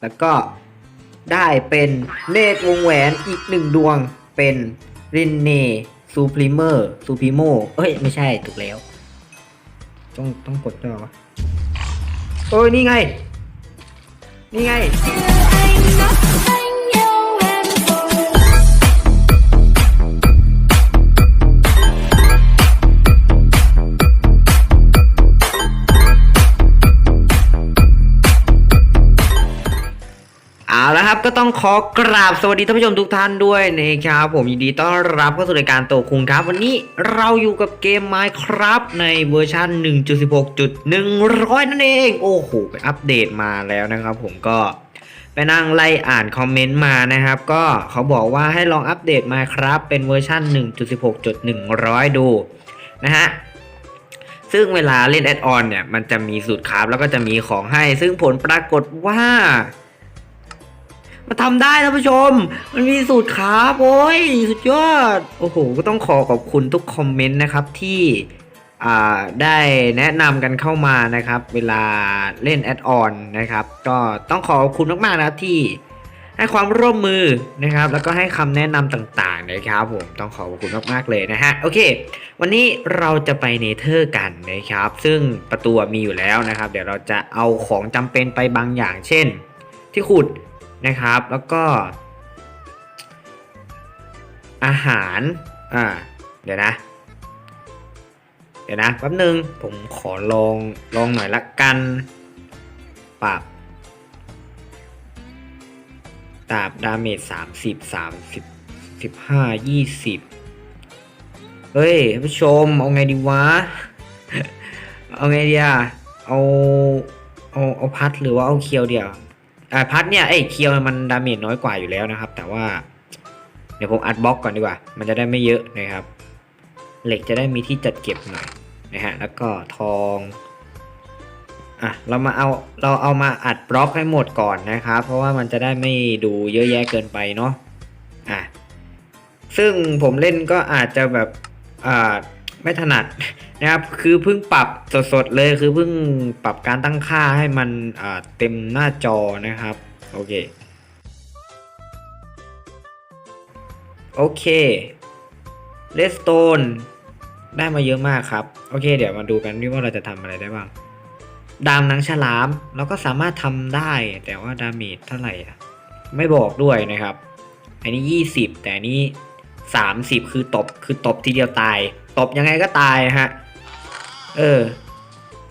แล้วก็ได้เป็นเนตรวงแหวนอีกหนึ่งดวงเป็นรินเนซูพริเมอร์ซูพิโมเอ้ย ไม่ใช่ถูกแล้ว ต้องต้องกดด้วยหรอวะเอ้ย นี่ไง นี่ไง ก็ต้องขอกราบสวัสดีท่านผู้ชมทุกท่านด้วยนะครับ ผมยินดีต้อนรับเข้าสู่รายการโตคุงครับ วันนี้เราอยู่กับเกม Minecraft ในเวอร์ชัน1.16.100 นั่นเอง โอ้โหไปอัปเดตมาแล้วนะครับ ผมก็ไปนั่งไล่อ่านคอมเมนต์มานะครับ ก็เขาบอกว่าให้ลองอัปเดต Minecraft เป็นเวอร์ชัน1.16.100 ดูนะฮะซึ่งเวลาเล่นแอดออนเนี่ยมันจะมีสูตรคราฟแล้วก็จะมีของให้ ซึ่งผลปรากฏว่า มาทำได้ท่านผู้ชม มันมีสูตรขาโอ้ยสุดยอด โอ้โห ก็ต้องขอขอบคุณทุกคอมเมนต์นะครับที่ได้แนะนำกันเข้ามานะครับ เวลาเล่นแอดออนนะครับ ก็ต้องขอขอบคุณมากๆนะที่ให้ความร่วมมือนะครับ แล้วก็ให้คำแนะนำต่างๆนะครับ ผมต้องขอขอบคุณมากๆเลยนะฮะโอเค วันนี้เราจะไปเนเธอร์กันนะครับ ซึ่งประตูมีอยู่แล้วนะครับ เดี๋ยวเราจะเอาของจำเป็นไปบางอย่าง เช่น ที่ขุด นะครับ แล้วก็ อาหารอ่าเดี๋ยวนะ เดี๋ยวนะแป๊บนึงผมขอลองลองหน่อยละกันปรับดาบดาเมจสามสิบสามสิบสิบห้ายี่สิบเฮ้ยผู้ชม เอาไงดีวะ เอาไงดีอะเอา เอา เอาพัดหรือว่าเอาเคียวเดียว อ่าพัดเนี่ยไอ้ยเคียวมันดาเมจน้อยกว่าอยู่แล้วนะครับ แต่ว่า เดี๋ยวผมอัดบล็อกก่อนดีกว่า มันจะได้ไม่เยอะนะครับ เหล็กจะได้มีที่จัดเก็บหน่อยนะฮะแล้วก็ทองอะเรามาเอาเราเอามาอัดบล็อกให้หมดก่อนนะครับ เพราะว่ามันจะได้ไม่ดูเยอะแยะเกินไปเนาะอะซึ่งผมเล่นก็อาจจะแบบอ่า ไม่ถนัดนะครับ คือเพิ่งปรับสดๆเลย คือเพิ่งปรับการตั้งค่าให้มันเต็มหน้าจอนะครับ โอเค โอเคเลสโตนได้มาเยอะมากครับ โอเค เดี๋ยวมาดูกันว่าเราจะทำอะไรได้บ้าง ดามหนังฉลามเราก็สามารถทำได้ แต่ว่าดาเมจเท่าไหร่อะ ไม่บอกด้วยนะครับ อันนี้ 20 แต่อันนี้ 30 คือตบ คือตบทีเดียวตาย ตบยังไงก็ตายฮะ เออ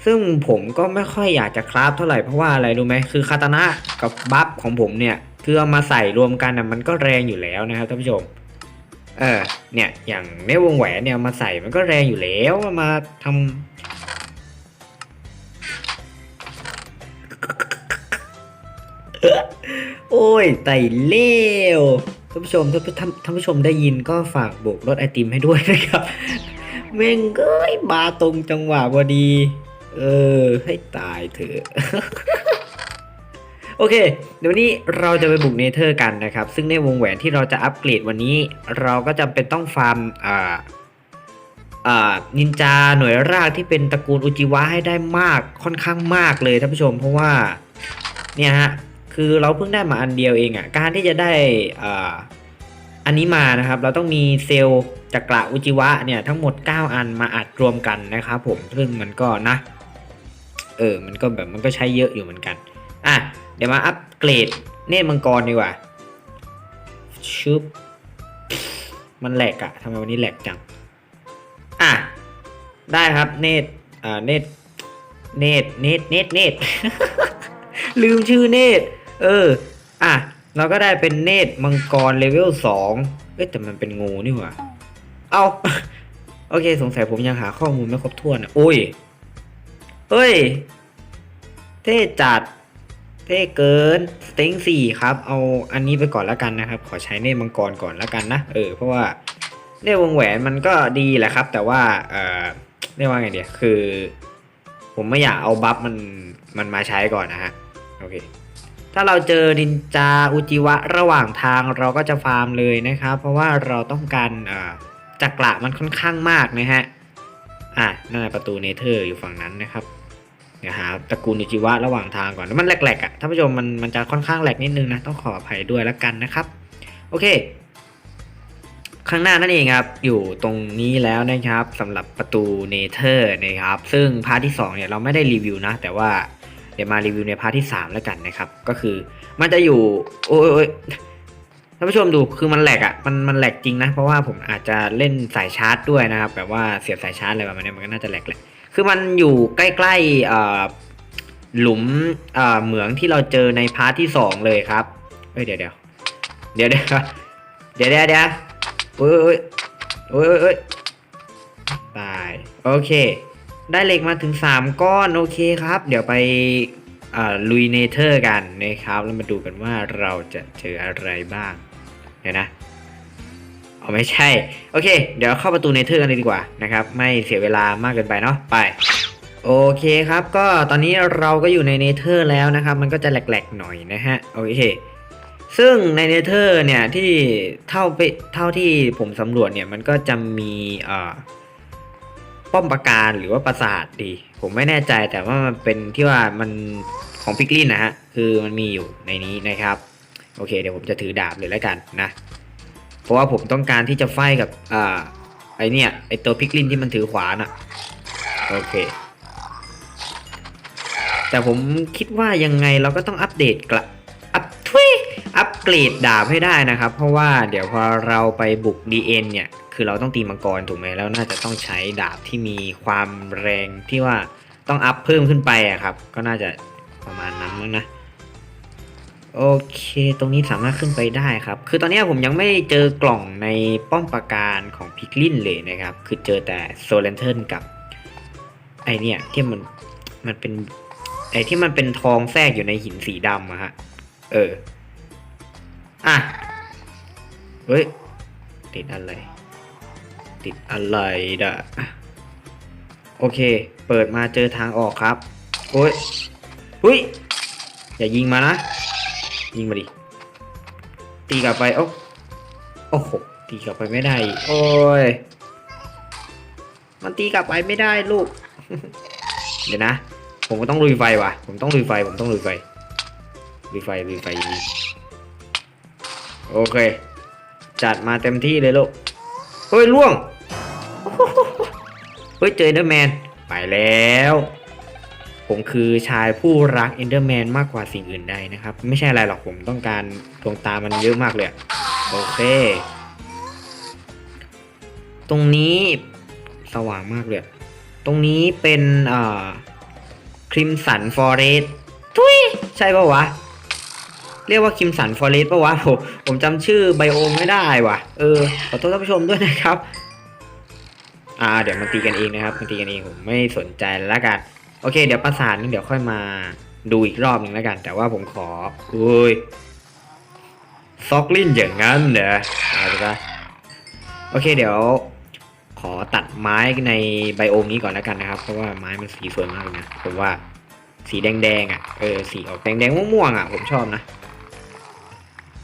ซึ่งผมก็ไม่ค่อยอยากจะคราฟเท่าไหร่เพราะว่าอะไรรู้ไหมคือคาตานะกับบัฟของผมเนี่ยคือเอามาใส่รวมกันนะมันก็แรงอยู่แล้วนะครับท่านผู้ชม เออ เนี่ย อย่างในวงแหวนเนี่ยมาใส่มันก็แรงอยู่แล้วมาทำโอ้ยไต่เลี้ยวท่านผู้ชมท่านท่านผู้ชมได้ยินก็ฝากโบกรถไอติมให้ด้วยนะครับ แม่งเอ้ยมาตรงจังหวะพอดี เออ ให้ตายเถอะโอเค เดี๋ยวนนี้เราจะไปบุกเนเธอร์กันนะครับ ซึ่งในวงแหวนที่เราจะอัปเกรดวันนี้ เราก็จำเป็นต้องฟาร์มอ่าอ่านินจาหน่วยรากที่เป็นตระกูลอุจิวะให้ได้มากค่อนข้างมากเลยท่านผู้ชม เพราะว่าเนี่ยฮะคือเราเพิ่งได้มาอันเดียวเองอะ่ะการที่จะได้อ่า อันนี้มานะครับ เราต้องมีเซลล์จักระอุจิวะเนี่ยทั้งหมด 9 อันมาอัดรวมกันนะครับผมซึ่งมันก็นะ เออ มันก็แบบมันก็ใช้เยอะอยู่เหมือนกัน อะ เดี๋ยวมาอัปเกรดเนตรมังกรดีกว่าชึบมันแหลกอะทำไมวันนี้แหลกจัง อะ ได้ครับเนตรอ่าเนตรเนตรเนตรเนตรเนตรลืมชื่อเนตรเออ อะ เราก็ได้เป็นเนตรมังกรเลเวลสองเอ้ยแต่มันเป็นงูนี่หว่า เอาโอเค สงสัยผมยังหาข้อมูลไม่ครบถ้วนอะโอ้ยเฮ้ย เท่จัด เท่เกินสเต็งสี่ครับ เอาอันนี้ไปก่อนแล้วกันนะครับ ขอใช้เนตรมังกรก่อนแล้วกันนะ เออ เพราะว่าเนตรวงแหวนมันก็ดีแหละครับ แต่ว่า เออเรียกว่าไงเดียคือ ผมไม่อยากเอาบัฟมันมันมาใช้ก่อนนะฮะ โอเค ถ้าเราเจอนินจาอุจิวะระหว่างทางเราก็จะฟาร์มเลยนะครับ เพราะว่าเราต้องการจักระมันค่อนข้างมากนะฮะ อะนั่นแหละประตูเนเธอร์อยู่ฝั่งนั้นนะครับเดี๋ยวหาตระกูลอุจิวะระหว่างทางก่อนมันแหลกๆอะท่านผู้ชมมันมันจะค่อนข้างแหลกนิดนึงนะต้องขออภัยด้วยแล้วกันนะครับ โอเค ข้างหน้านั่นเองครับอยู่ตรงนี้แล้วนะครับสำหรับประตูเนเธอร์นะครับ ซึ่งพาร์ทที่2เนี่ยเราไม่ได้รีวิวนะ แต่ว่า เดี๋ยวมารีวิวในพาร์ทที่3แล้วกันนะครับ ก็คือมันจะอยู่ โอ้ยท่านผู้ชมดูคือมันแหลกอะ่ะมันมันแหลกจริงนะ เพราะว่าผมอาจจะเล่นสายชาร์จด้วยนะครับ แบบว่าเสียบสายชาร์จอะไรประมาณนี้มันก็น่าจะแหลกแหละคือมันอยู่ใกล้ๆอหลุมเอเหมืองที่เราเจอในพาร์ทที่ 2 เลยครับเอ้ยเดี๋ยวเดี๋ยวเดี๋ยวเดี๋ยวเดี๋ยวเดี๋ยวเดี๋ยวโอ้ยโอ้ยโอ้ยโอ้ยโอ้ยตายโอเค ได้เหล็กมาถึง 3 ก้อนโอเคครับ เดี๋ยวไปลุยเนเธอร์กันนะครับ แล้วมาดูกันว่าเราจะเจออะไรบ้าง เดี๋ยวนะเอาไม่ใช่ โอเค เดี๋ยวเข้าประตูเนเธอร์กันเลยดีกว่านะครับ ไม่เสียเวลามากเกินไปเนาะไปโอเคครับ ก็ตอนนี้เราก็อยู่ในเนเธอร์แล้วนะครับ มันก็จะแหลกๆหน่อยนะฮะโอเคซึ่งในเนเธอร์เนี่ยที่เท่าไปเท่าที่ผมสำรวจเนี่ยมันก็จะมีอ่อ ป้อมปราการหรือว่าปราสาทดี ผมไม่แน่ใจแต่ว่ามันเป็นที่ว่ามันของพิกลินนะฮะคือมันมีอยู่ในนี้นะครับ โอเคเดี๋ยวผมจะถือดาบเลยแล้วกันนะ เพราะว่าผมต้องการที่จะไฟกับอ่าไอเนี่ยไอตัวพิกลินที่มันถือขวานอะโอเค แต่ผมคิดว่ายังไงเราก็ต้องอัปเดตกลับอัพทุยอัปเกรดดาบให้ได้นะครับ เพราะว่าเดี๋ยวพอเราไปบุก DN เนี่ย คือเราต้องตีมังกรถูกไหมแล้วน่าจะต้องใช้ดาบที่มีความแรงที่ว่าต้องอัพเพิ่มขึ้นไปอะครับ ก็น่าจะประมาณนั้นมั้งนะโอเค ตรงนี้สามารถขึ้นไปได้ครับ คือตอนนี้ผมยังไม่เจอกล่องในป้อมปราการของพิกลินเลยนะครับ คือเจอแต่โซเลนเทิร์นกับ ไอเนี่ยที่มันมันเป็น ไอที่มันเป็นทองแทรกอยู่ในหินสีดำอะฮะ เออ อะ เฮ้ย ติดอะไร ติดอะไรด่ะโอเค เปิดมาเจอทางออกครับ โอ้ยหุ้ย อย่ายิงมานะ ยิงมาดิ ตีกลับไป โอ้โอ้โห ตีกลับไปไม่ได้ โอ้ย มันตีกลับไปไม่ได้ลูก เดี๋ยวนะ ผมก็ต้องลุยไฟว่ะ ผมต้องลุยไฟ ผมต้องลุยไฟ ลุยไฟ ลุยไฟนี้โอเค จัดมาเต็มที่เลยลูก เฮ้ยล่วง ฮ้ยเจอเอนเดอร์แมนไปแล้ว ผมคือชายผู้รักเอนเดอร์แมนมากกว่าสิ่งอื่นใดนะครับ ไม่ใช่อะไรหรอกผมต้องการดวงตามันเยอะมากเลยโอเค ตรงนี้สว่างมากเลย ตรงนี้เป็นอ่าคริมสันฟอเรสทุยใช่ปะวะ เรียกว่าคิมสันฟอเรสปะวะผมผมจำชื่อไบโอมไม่ได้ว่ะ เออ ขอโทษท่านผู้ชมด้วยนะครับ อ่าเดี๋ยวมันตีกันเองนะครับมันตีกันเองผมไม่สนใจแล้วกันโอเค เดี๋ยวประสานนี่เดี๋ยวค่อยมาดูอีกรอบหนึ่งแล้วกัน แต่ว่าผมขออุ้ยซอกลิ้นอย่างนั้นเหรอเอาดูปโอเคเดี๋ยวขอตัดไม้ในไบโอมนี้ก่อนแล้วกันนะครับ เพราะว่าไม้มันสีสวยมากเลยนะผมว่าสีแดงๆอะเออสีออกแดงๆม่วงๆอะผมชอบนะ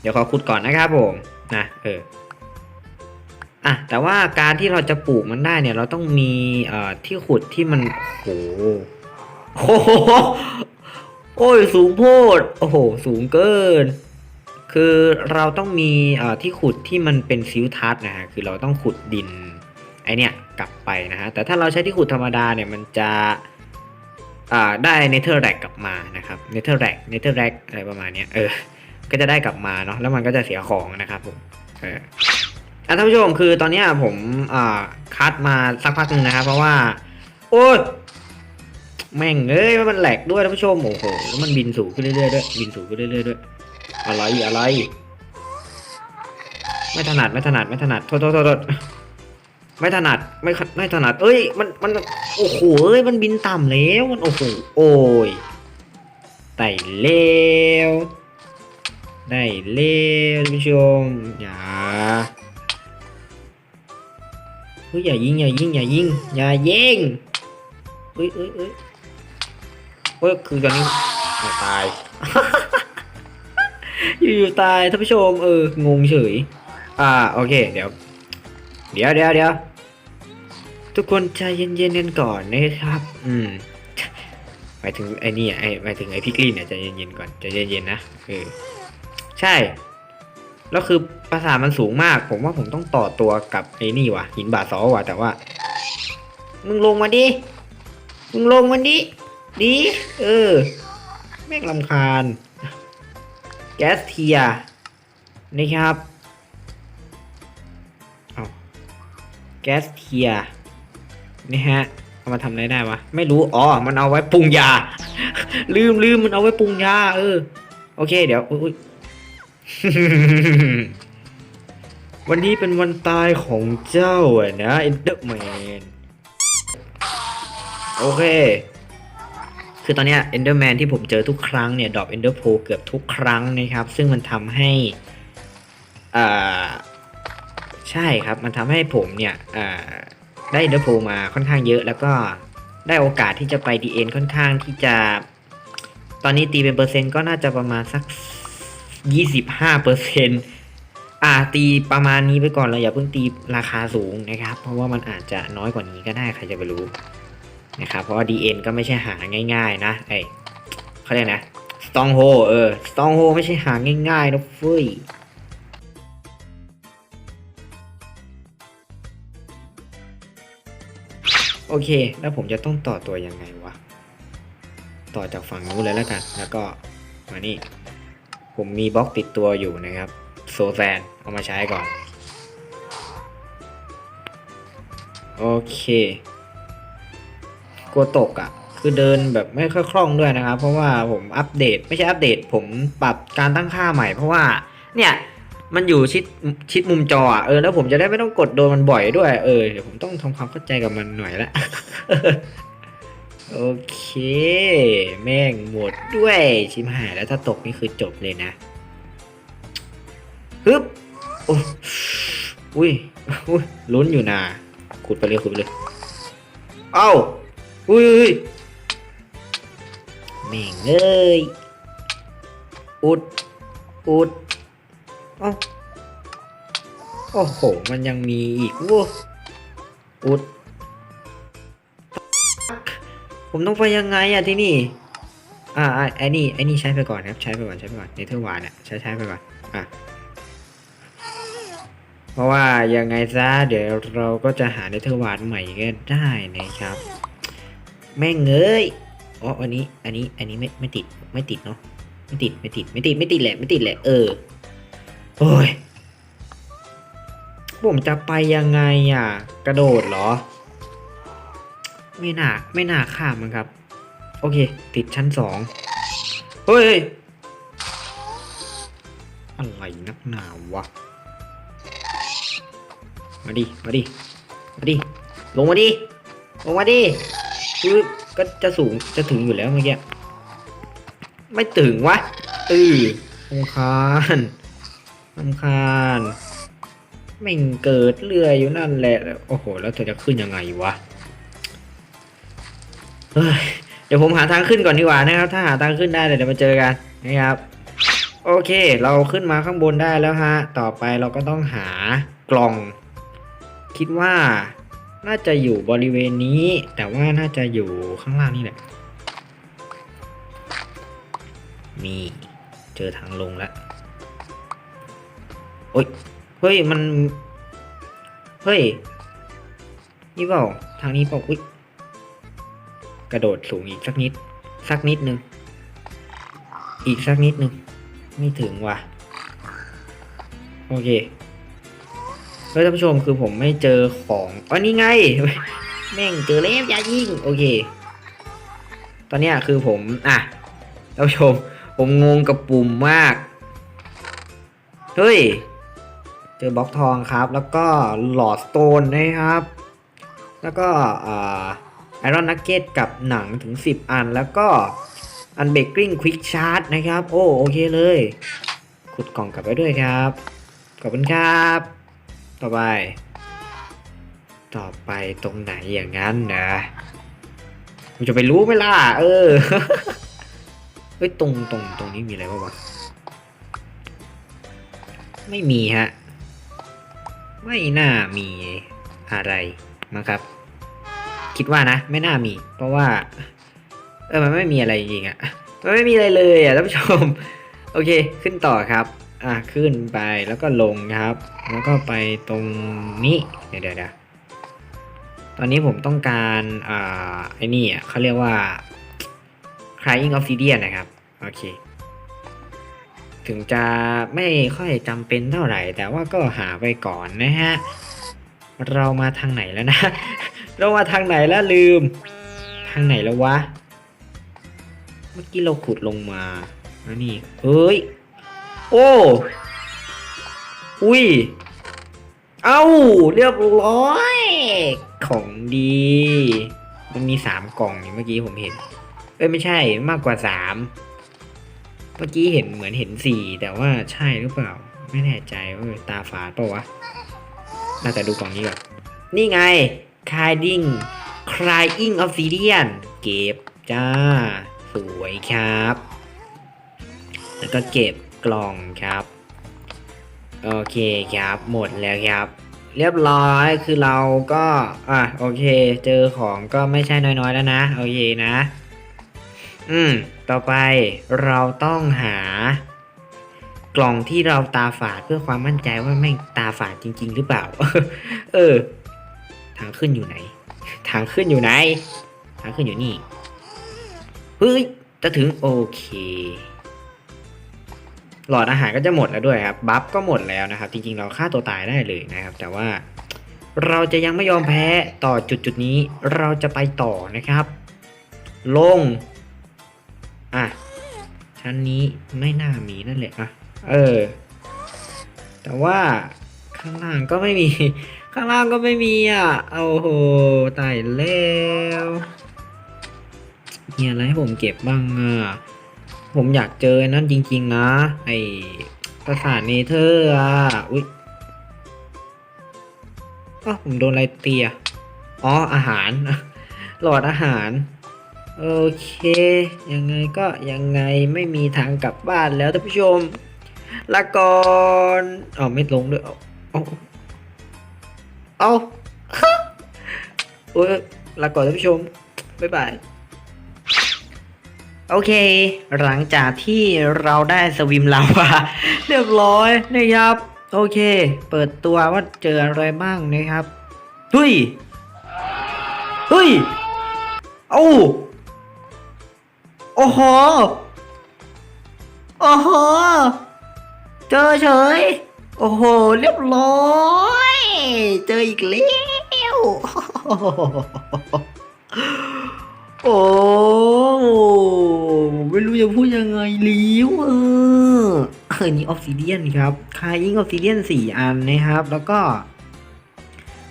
เดี๋ยวขอขุดก่อนนะครับผมนะเออ อะแต่ว่าการที่เราจะปลูกมันได้เนี่ย เราต้องมีเอ่อที่ขุดที่มันโอ้โหโอ้โอ้ยสูงโพดโอ้โห สูงเกิน คือเราต้องมีเอ่อที่ขุดที่มันเป็นซิลทัสนะฮะคือเราต้องขุดดินไอเนี่ยกลับไปนะฮะแต่ถ้าเราใช้ที่ขุดธรรมดาเนี่ยมันจะอ่าได้เนเธอร์แร็กกลับมานะครับเนเธอร์แร็กเนเธอร์แร็กอะไรประมาณเนี้ยเออ ก็จะได้กลับมาเนาะแล้วมันก็จะเสียของนะครับผมเออ อะท่านผู้ชมคือตอนนี้ผมอ่าคัดมาสักพักหนึ่งนะครับ เพราะว่า โอ้ยแม่งเอ้ยมันแหลกด้วยท่านผู้ชมโอ้โหแล้วมันบินสูงขึ้นเรื่อยๆด้วยบินสูงขึ้นเรื่อยๆด้วย อะไรอะไร ไม่ถนัดไม่ถนัดไม่ถนัดโทษโทษโทษโทษไม่ถนัดไม่ไม่ถนัด เอ้ยมันมันโอ้โหเอ้ยมันบินต่ำแล้วมันโอ้โหโอ้ยไต่เลวได้เลวท่านผู้ชมอย่า เฮ้ยอย่ายิงอย่ายิงอย่ายิงอย่ายิงเฮ้ยเฮ้ยเฮ้ยเฮ้ยคือตอนนี้อะตาย อยู่ๆตายท่านผู้ชมเอองงเฉย อ่าโอเคเดี๋ยว เดี๋ยวเดี๋ยวเดี๋ยวทุกคนใจเย็นๆกันก่อนนะครับ อืมหมายถึงไอ้นี่อะไอ้หมายถึงไอ้พิกลินเนี่ยใจเย็นๆก่อนใจเย็นๆนะเออใช่ แล้วคือปราสาทมันสูงมาก ผมว่าผมต้องต่อตัวกับไอ้นี่ว่ะ หินบาซอว่ะ แต่ว่า มึงลงมาดิ มึงลงมาดิ ดิ เออ แม่งลำคาญ แก๊สเทียนะครับเอาแก๊สเทียนี่ฮะเอามาทำอะไรได้วะ ไม่รู้ อ๋อ มันเอาไว้ปรุงยา ลืมลืมมันเอาไว้ปรุงยา เออ โอเค เดี๋ยวอุ๊ย วันนี้เป็นวันตายของเจ้าอะนะเอ็นเดอร์แมนโอเค คือตอนนี้เอนเดอร์แมนที่ผมเจอทุกครั้งเนี่ยดรอปเอนเดอร์โพเกือบทุกครั้งนะครับ ซึ่งมันทำให้อ่าใช่ครับ มันทำให้ผมเนี่ยอ่าได้เอนเดอร์โพมาค่อนข้างเยอะ แล้วก็ได้โอกาสที่จะไปดีเอ็นค่อนข้างที่จะ ตอนนี้ตีเป็นเปอร์เซ็นต์ก็น่าจะประมาณสัก ยี่สิบห้าเปอร์เซ็นต์อ่าตีประมาณนี้ไปก่อนเราอย่าเพิ่งตีราคาสูงนะครับ เพราะว่ามันอาจจะน้อยกว่านี้ก็ได้ใครจะไปรู้นะครับเพราะว่า DN ก็ไม่ใช่หาง่ายๆ นะไอยเขาเรียกนะ Stronghold เออ Stronghold ไม่ใช่หาง่ายๆนะเฟ้ยโอเค แล้วผมจะต้องต่อตัวยังไงวะ ต่อจากฝั่งนู้นเลยแล้วกัน แล้วก็มานี่ ผมมีบล็อกติดตัวอยู่นะครับ โซแซนเอามาใช้ก่อน โอเค กลัวตกอะ่ะ คือเดินแบบไม่ค่อยคล่องด้วยนะครับ เพราะว่าผมอัปเดตไม่ใช่อัปเดต ผมปรับการตั้งค่าใหม่เพราะว่าเนี่ยมันอยู่ชิดชิดมุมจอเออแล้วผมจะได้ไม่ต้องกดโดนมันบ่อยด้วย เออเดี๋ยวผมต้องทำความเข้าใจกับมันหน่อยละ โอเค แม่งหมดด้วยชิมหายแล้วถ้าตกนี่คือจบเลยนะฮึบโอ้อุ้ยอุ้ยลุ้นอยู่นะขุดไปเลยขุดไปเลย เอ้าอุ้ยอุ้ยแม่งเอ้ยอุดอุดเอ้าโอ้โห มันยังมีอีกวู้อุด ผมต้องไปยังไงอะที่นี่อ่าอ่าไอ้นี่ไอ้นี่ใช้ไปก่อนครับ ใช้ไปก่อนใช้ไปก่อนเนเธอร์วานเนี่ยใช้ใช้ไปก่อน อะ เพราะว่ายังไงซะเดี๋ยวเราก็จะหาเนเธอร์วานใหม่ก็ได้นะครับ แม่งเอ้ยอ๋ออันนี้ อันนี้ อันนี้ไม่ไม่ติดไม่ติดเนาะ ไม่ติดไม่ติดไม่ติดไม่ติดแหละไม่ติดแหละเออ โอ้ยผมจะไปยังไงอะ กระโดดเหรอ ไม่น่าไม่น่าข้ามมันครับ โอเค ติดชั้นสองเฮ้ยอะไรนักหนาวะ มาดิ มาดิ มาดิ ลงมาดิ ลงมาดิคือก็จะสูงจะถึงอยู่แล้วเมื่อกี้ ไม่ถึงวะอือลำคาญลำคาญแม่เกิดเรืออยู่นั่นแหละ โอ้โห แล้วเธอจะขึ้นยังไงวะ เดี๋ยวผมหาทางขึ้นก่อนดีกว่านะครับ ถ้าหาทางขึ้นได้เดี๋ยวมาเจอกันนะครับ โอเค เราขึ้นมาข้างบนได้แล้วฮะ ต่อไปเราก็ต้องหากล่อง คิดว่าน่าจะอยู่บริเวณนี้ แต่ว่าน่าจะอยู่ข้างล่างนี่แหละมีเจอทางลงแล้วโอ้ยเฮ้ยมัน เฮ้ย นี่เปล่า ทางนี้เปล่าอุ้ย กระโดดสูงอีกสักนิด สักนิดนึง อีกสักนิดนึง ไม่ถึงว่ะ โอเคเฮ้ยท่านผู้ชมคือผมไม่เจอของอ๋อนี่ไง แม่งเจอแล้วยายิงโอเค ตอนเนี้ยคือผม อะท่านผู้ชม ผมงงกับปุ่มมาก เฮ้ย เจอบล็อกทองครับ แล้วก็หลอดสโตนนะครับ แล้วก็อ่าไอรอนนักเก็ตกับ หนังถึง 10 อันแล้วก็อันเบกกิ้งควิกชาร์จนะครับ โอ้โอเคเลย ขุดกล่องกลับไปด้วยครับ ขอบคุณครับ ต่อไป ต่อไปตรงไหนอย่างนั้นนะผมจะไปรู้ไหมล่ะ เออ เฮ้ยตรงตรงตรงนี้มีอะไรบ้างวะไม่มีฮะ ไม่น่ามีอะไรมั้งครับ คิดว่านะ ไม่น่ามี เพราะว่า เออมันไม่มีอะไรจริงๆอะมันไม่มีอะไรเลยอะท่านผู้ชม โอเค ขึ้นต่อครับ อะขึ้นไปแล้วก็ลงครับ แล้วก็ไปตรงนี้เดี๋ยวเดี๋ยวเดี๋ยวตอนนี้ผมต้องการอ่าไอ้นี่อะเขาเรียกว่า crying obsidian นะครับ โอเค ถึงจะไม่ค่อยจำเป็นเท่าไหร่ แต่ว่าก็หาไปก่อนนะฮะ เรามาทางไหนแล้วนะ เรามาทางไหนแล้วลืม ทางไหนแล้ววะ เมื่อกี้เราขุดลงมาแล้วนี่เฮ้ย โอ้อุ้ย เอ้า เรียบร้อย ของดี มันมีสามกล่องนี่เมื่อกี้ผมเห็น เอ้ยไม่ใช่มากกว่าสาม เมื่อกี้เห็นเหมือนเห็นสี่แต่ว่าใช่หรือเปล่า ไม่แน่ใจว่าตาฝาดปล่าวะ น่าจะดูกล่องนี้ก่อน นี่ไง Crying Crying Obsidian เก็บจ้า สวยครับ แล้วก็เก็บกล่องครับ โอเคครับ หมดแล้วครับ เรียบร้อยคือเราก็ อะโอเค เจอของก็ไม่ใช่น้อยๆแล้วนะ โอเคนะ อืม ต่อไปเราต้องหากล่องที่เราตาฝาดเพื่อความมั่นใจว่าแม่งตาฝาดจริง ๆ หรือเปล่า เออางขึ้นอยู่ไหน ทางขึ้นอยู่ไหน ทางขึ้นอยู่นี่เฮ้ยจะถึงโอเคหลอดอาหารก็จะหมดแล้วด้วยครับบัฟก็หมดแล้วนะครับ จริงๆเราฆ่าตัวตายได้เลยนะครับ แต่ว่าเราจะยังไม่ยอมแพ้ต่อจุดจุดนี้เราจะไปต่อนะครับ ลง อะชั้นนี้ไม่น่ามีนั่นแหละอะเออ แต่ว่าข้างล่างก็ไม่มี ข้างล่างก็ไม่มีอะโอ้โหตายแล้วมีอะไรให้ผมเก็บบ้างอะ ผมอยากเจอนั่นจริง ๆ นะ ไอ้ปราสาทเนเธอร์อะ อุ๊ยอ้าวผมโดนอะไรเตียอ๋อ อาหาร หลอดอาหาร โอเค ยังไงก็ยังไงไม่มีทางกลับบ้านแล้วท่านผู้ชมลาก่อนอ๋อไม่ลงด้วยอาเอ เอาโอ้ยลาก่อนท่านผู้ชม บ๊ายบาย โอเค หลังจากที่เราได้สวิมลาวาเรียบร้อยนะครับ โอเค เปิดตัวว่าเจออะไรบ้างนะครับเฮ้ยเฮ้ยเอ้าโอ้โหโอ้โห เจอเฉย โอ้โห เรียบร้อย เจออีกแล้วโอ้ไม่รู้จะพูดยังไงลิ้วเออเออนี่ออฟซิเดียนครับคายิงออฟซิเดียนสี่อันนะครับ แล้วก็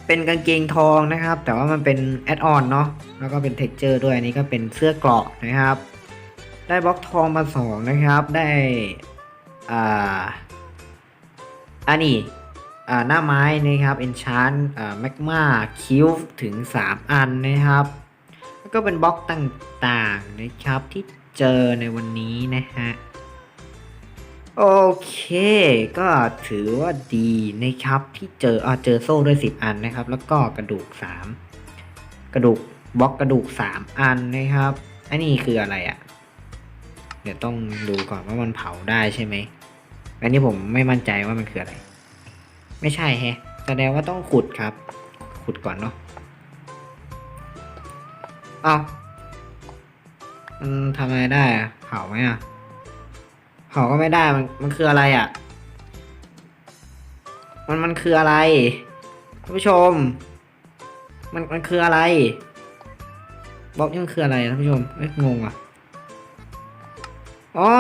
เป็นกางเกงทองนะครับ แต่ว่ามันเป็นแอดออนเนาะแล้วก็เป็นเท็กเจอร์ด้วยอันนี้ก็เป็นเสื้อเกราะนะครับ ได้บล็อกทองมาสองนะครับ ได้อ่าอันนี้ หน้าไม้นะครับเอนชานอ่าแมกมาคิวถึง 3 อันนะครับ แล้วก็เป็นบล็อกต่างๆนะครับที่เจอในวันนี้นะฮะ โอเค ก็ถือว่าดีนะครับที่เจออ่าเจอโซ่ด้วย 10 อันนะครับ แล้วก็กระดูก 3 กระดูกบล็อกกระดูก 3 อันนะครับอันนี้คืออะไรอะ่ะ เดี๋ยวต้องดูก่อนว่ามันเผาได้ใช่ไหมอันนี้ผมไม่มั่นใจว่ามันคืออะไร ไม่ใช่แฮะแสดงว่าต้องขุดครับ ขุดก่อนเนาะเอามันทำอะไรได้อะเผาไหมอะเผาก็ไม่ได้มันมันคืออะไรอะมันมันคืออะไรท่านผู้ชม มันมันคืออะไรบล็อกนี่มันคืออะไรท่านผู้ชมเอ้ยงงอะอ๋อ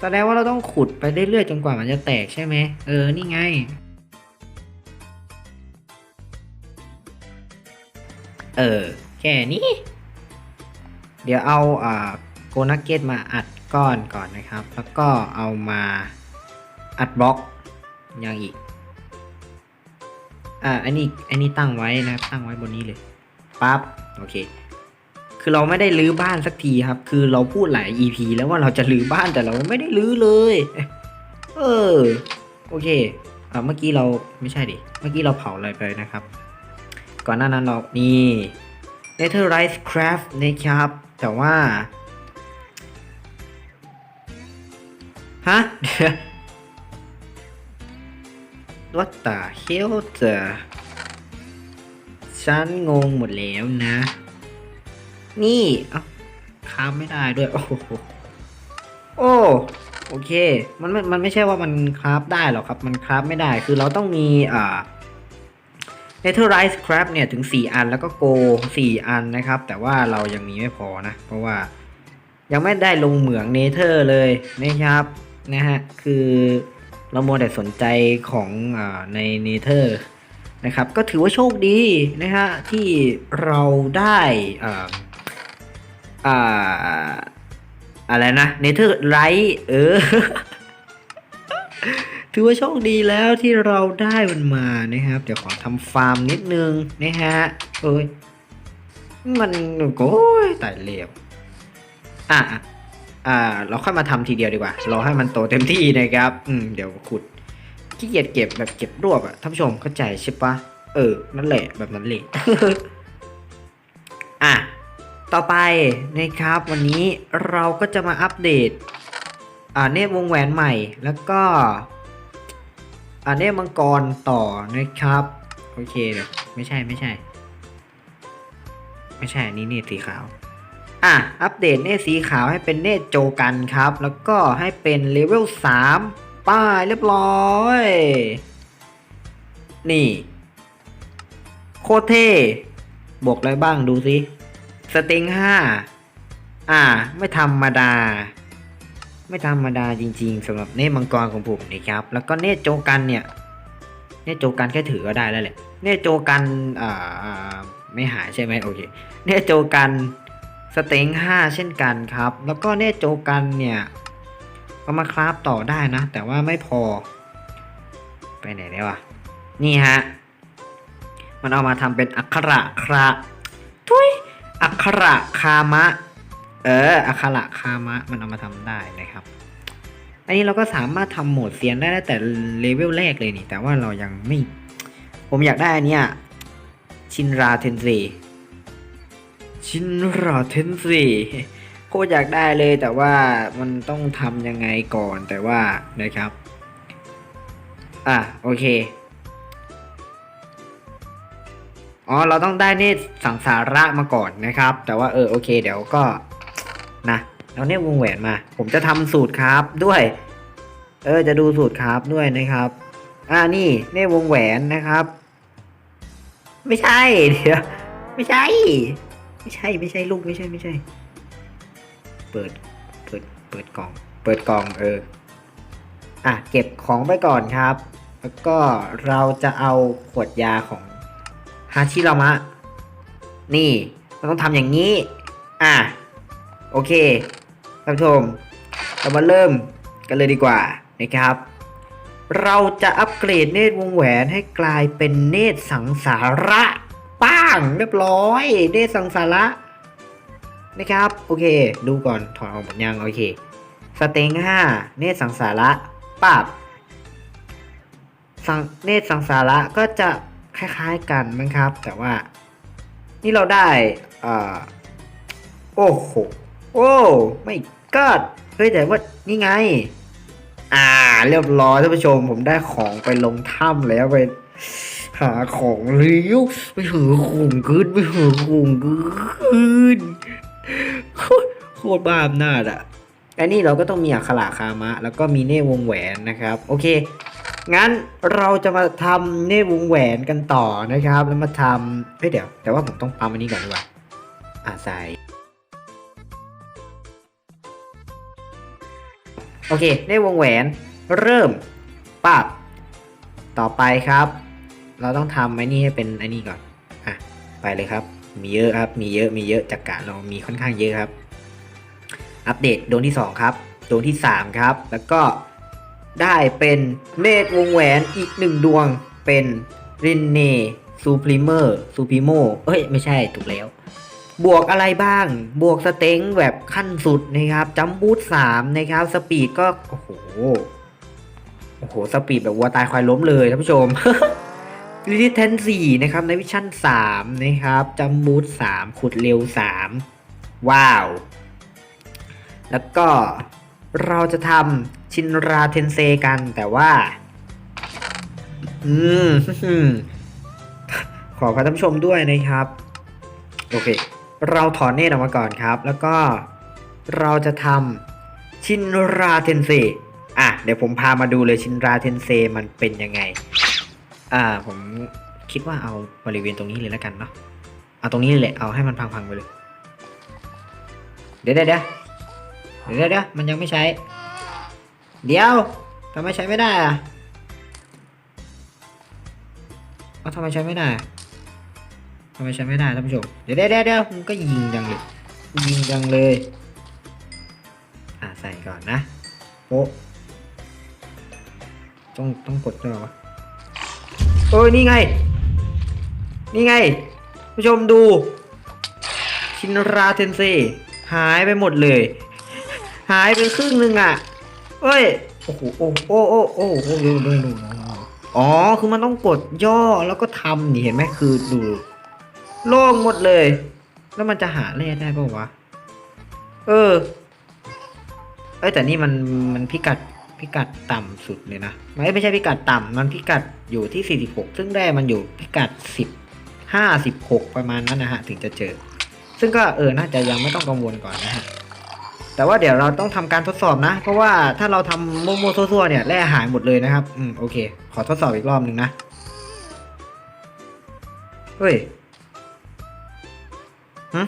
แสดงว่าเราต้องขุดไปเรื่อยๆจนกว่ามันจะแตกใช่ไหมเออ นี่ไง เออ แค่นี้ เดี๋ยวเอาอ่าโกนักเก็ตมาอัดก้อนก่อนนะครับ แล้วก็เอามาอัดบล็อกอย่างอีก อ่า อันนี้ อันนี้ตั้งไว้นะครับ ตั้งไว้บนนี้เลย ปั๊บ โอเค คือเราไม่ได้รื้อบ้านสักทีครับ คือเราพูดหลาย EP แล้วว่าเราจะรื้อบ้านแต่เราไม่ได้รื้อเลย เออ โอเคอ่าเมื่อกี้เราไม่ใช่ดิ เมื่อกี้เราเผาอะไรไปนะครับ ก่อนหน้านั้นเรานี่ Netherite Craft นะครับ แต่ว่า ฮะ What the hell จะฉันงงหมดแล้วนะ นี่เอ้าค้ามไม่ได้ด้วยโอ้โหโอ้โอเค มันไมันมันไม่ใช่ว่ามันคราฟได้หรอกครับ มันคราฟไม่ได้คือเราต้องมีอ่า Netherite Scrap เนี่ยถึง 4 อันแล้วก็โก 4 อันนะครับ แต่ว่าเรายังมีไม่พอนะ เพราะว่ายังไม่ได้ลงเหมืองเนเธอร์เลยนะครับนะฮะคือเราโมวแต่สนใจของอในเนเธอร์นะครับ ก็ถือว่าโชคดีนะฮะที่เราได้อ่า อ่า อะไรนะเนเธอร์ไรเออ ถือว่าโชคดีแล้วที่เราได้มันมานะครับ เดี๋ยวขอทำฟาร์มนิดนึงนะฮะเอ้ยมันโอ้ยตายเร็วอะอะอ่า เราค่อยมาทำทีเดียวดีกว่ารอให้มันโตเต็มที่นะครับ อืม เดี๋ยวขุด ขี้เกียจเก็บแบบเก็บรวบอะท่านผู้ชมเข้าใจใช่ปะ เออ นั่นแหละแบบนั้นเลย อะ ต่อไปนะครับวันนี้เราก็จะมาอัปเดตอ่าเนตวงแหวนใหม่แล้วก็อ่าเนตมังกรต่อนะครับ โอเคเดี๋ยวไม่ใช่ไม่ใช่ ไม่ใช่อันนี่เนตสีขาว อะ อัปเดตเนตสีขาวให้เป็นเนตโจกันครับ แล้วก็ให้เป็นเลเวล3ป้ายเรียบร้อย นี่ โคเทบวกอะไรบ้างดูสิ สเต็งห้าอ่า ไม่ธรรมดา ไม่ธรรมดาจริงๆสำหรับเนตมังกรของผมนะครับ แล้วก็เนตโจกันเนี่ย เนตโจกันแค่ถือก็ได้แล้วแหละ เนตโจกันอ่าไม่หายใช่ไหมโอเค เนตโจกันสเต็งห้าเช่นกันครับ แล้วก็เนตโจกันเนี่ยเอามาคราฟต่อได้นะ แต่ว่าไม่พอ ไปไหนแล้วอะนี่ฮะ มันเอามาทำเป็นอักขระคราทุย อักขระคามะ เออ อักขระคามะ มันเอามาทำได้นะครับ อันนี้เราก็สามารถทำโหมดเซียนได้แต่เลเวลแรกเลยนี่ แต่ว่าเรายังไม่ ผมอยากได้อันเนี้ยชินราเทนซีชินราเทนซีโคตรอยากได้เลยแต่ว่ามันต้องทำยังไงก่อนแต่ว่านะครับ อะโอเค อ๋อ เราต้องได้เนตรสังสาระมาก่อนนะครับ แต่ว่าเออโอเค เดี๋ยวก็นะเราเนี่ยวงแหวนมา ผมจะทำสูตรครับด้วย เออจะดูสูตรครับด้วยนะครับ อ่านี่เนตรวงแหวนนะครับ ไม่ใช่เดี๋ยวไม่ใช่ ไม่ใช่ไม่ใช่ลูกไม่ใช่ไม่ใช่ เปิดเปิดเปิดกล่อง เปิดกล่องเอออะเก็บของไปก่อนครับ แล้วก็เราจะเอาขวดยาของ ฮาชิรามะ นี่เราต้องทำอย่างนี้ อะ โอเคท่านผู้ชม เรามาเริ่มกันเลยดีกว่านะครับ เราจะอัปเกรดเนตรวงแหวนให้กลายเป็นเนตรสังสาระป้างเรียบร้อย เนตรสังสาระนะครับ โอเค ดูก่อนถอดออกหมดยังโอเค สเต็งห้าเนตรสังสาระปับสังเนตรสังสาระก็จะ คล้ายๆกันมั้งครับ แต่ว่า นี่เราได้อ่าโอ้โหโอ้ไม่ก็เฮ้ยแต่ว่านี่ไง อ่า เรียบร้อยท่านผู้ชมผมได้ของไปลงถ้ำแล้วไปหาของเลี้ยวไปหือขุงขึ้นไปหือขุงขึ้นโคตรบ้าอำนาจอะอันนี้เราก็ต้องมีอักขระคามะ แล้วก็มีเน่วงแหวนนะครับ โอเค งั้นเราจะมาทำเน่วงแหวนกันต่อนะครับ แล้วมาทำเฮ้ยเดี๋ยว แต่ว่าผมต้องปั๊มอันนี้ก่อนดีกว่าอ่าใส่โอเคได้วงแหวนเริ่มปับต่อไปครับ เราต้องทำไอ้นี่ให้เป็นไอ้นี่ก่อนอะไปเลยครับ มีเยอะครับ มีเยอะมีเยอะจากกะเรามีค่อนข้างเยอะครับ อัปเดตโดนที่ 2 ครับ โดนที่ 3 ครับ แล้วก็ ได้เป็นเนตรวงแหวนอีกหนึ่งดวงเป็นรินเนซูพรีเมอร์ซูพรีโมเอ้ย ไม่ใช่ถูกแล้ว บวกอะไรบ้าง บวกสเต็งแบบขั้นสุดนะครับจัมบูทสามนะครับ สปีดก็ โอ้โห โอ้โห สปีดแบบวัวตายควายล้มเลยท่านผู้ชมลิทิเทนสี่นะครับในวิชั่นสามนะครับจัมบูทสามขุดเร็วสามว้าว แล้วก็เราจะทำ ชินราเทนเซกันแต่ว่า อืมขอพระท่านผู้ชมด้วยนะครับ โอเค เราถอนเนตออกมาก่อนครับ แล้วก็เราจะทำชินราเทนเซอะ เดี๋ยวผมพามาดูเลยชินราเทนเซมันเป็นยังไง อ่า ผมคิดว่าเอาบริเวณตรงนี้เลยแล้วกันเนาะเอาตรงนี้เลยแหละเอาให้มันพังๆไปเลยเดะเดี๋ยวเดี๋ยวเดี๋ยวเดี๋ยวมันยังไม่ใช้ เดี๋ยวทำไมใช้ไม่ได้อะเอาทำไมใช้ไม่ได้ทำไมใช้ไม่ได้ท่านผู้ชมเดี๋ยวเดี๋ยวเดี๋ยวมันก็ยิงจังเลยยิงจังเลย อ่าใส่ก่อนนะโป๊ะต้องต้องกดด้วยวะเอ้ยนี่ไง นี่ไง ผู้ชมดู ชินราเทนเซหายไปหมดเลย หายไปครึ่งหนึ่งอะ เอ้ย โอ้โห โอ้โอ้โอ้โอ้โอ้ดูดูดูอ๋อ คือมันต้องกดย่อแล้วก็ทำนี่เห็นไหมคือดูโล่งหมดเลย แล้วมันจะหาเลขได้ป่าวะ เออ เอ้แต่นี่มันมันพิกัดพิกัดต่ำสุดเลยนะ ไม่ไม่ใช่พิกัดต่ำมันพิกัดอยู่ที่ 46 ซึ่งได้มันอยู่พิกัด 10 56 ประมาณนั้นนะฮะ ถึงจะเจอ ซึ่งก็เออ น่าจะยังไม่ต้องกังวลก่อนนะฮะ แต่ว่าเดี๋ยวเราต้องทำการทดสอบนะ เพราะว่าถ้าเราทำโมโมโซัวเนี่ยแร่หายหมดเลยนะครับ อืมโอเค ขอทดสอบอีกรอบหนึ่งนะ เฮ้ยฮะ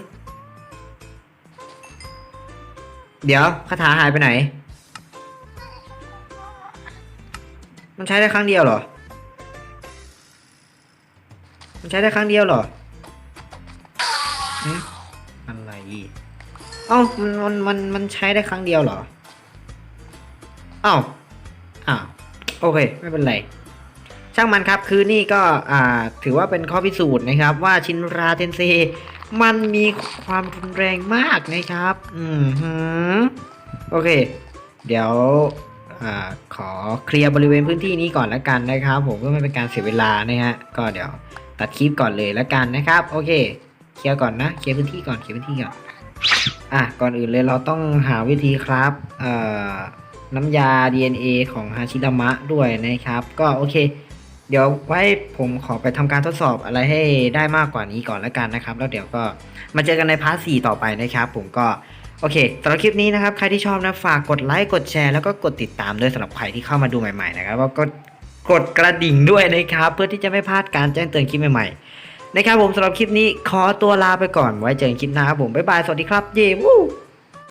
เดี๋ยวคาถาหายไปไหน มันใช้ได้ครั้งเดียวเหรอ มันใช้ได้ครั้งเดียวเหรอ เอ้ามันมันมันมันใช้ได้ครั้งเดียวเหรออ้าวอ้าวโอเค ไม่เป็นไร ช่างมันครับคือนี่ก็อ่าถือว่าเป็นข้อพิสูจน์นะครับ ว่าชินราเทนเซมันมีความรุนแรงมากนะครับ อืมหือโอเค เดี๋ยวอ่าขอเคลียร์บริเวณพื้นที่นี้ก่อนละกันนะครับ ผมเพื่อไม่เป็นการเสียเวลานะฮะก็เดี๋ยวตัดคลิปก่อนเลยละกันนะครับ โอเค เคลียร์ก่อนนะเคลียร์พื้นที่ก่อนเคลียร์พื้นที่ก่อน อะก่อนอื่นเลยเราต้องหาวิธีครับน้ำยา DNA ของฮาชิดามะด้วยนะครับ ก็โอเค เดี๋ยวไว้ผมขอไปทำการทดสอบอะไรให้ได้มากกว่านี้ก่อนละกันนะครับ แล้วเดี๋ยวก็มาเจอกันในพาร์ท4ต่อไปนะครับ ผมก็โอเคสำหรับคลิปนี้นะครับ ใครที่ชอบนะฝากกดไลค์กดแชร์แล้วก็กดติดตามด้วยสำหรับใครที่เข้ามาดูใหม่ๆนะครับแล้วก็กดกระดิ่งด้วยนะครับ เพื่อที่จะไม่พลาดการแจ้งเตือนคลิปใหม่ๆ นะครับผมสำหรับคลิปนี้ขอตัวลาไปก่อนไว้เจอกันคลิปหน้าครับผมบ๊ายบายสวัสดีครับเย้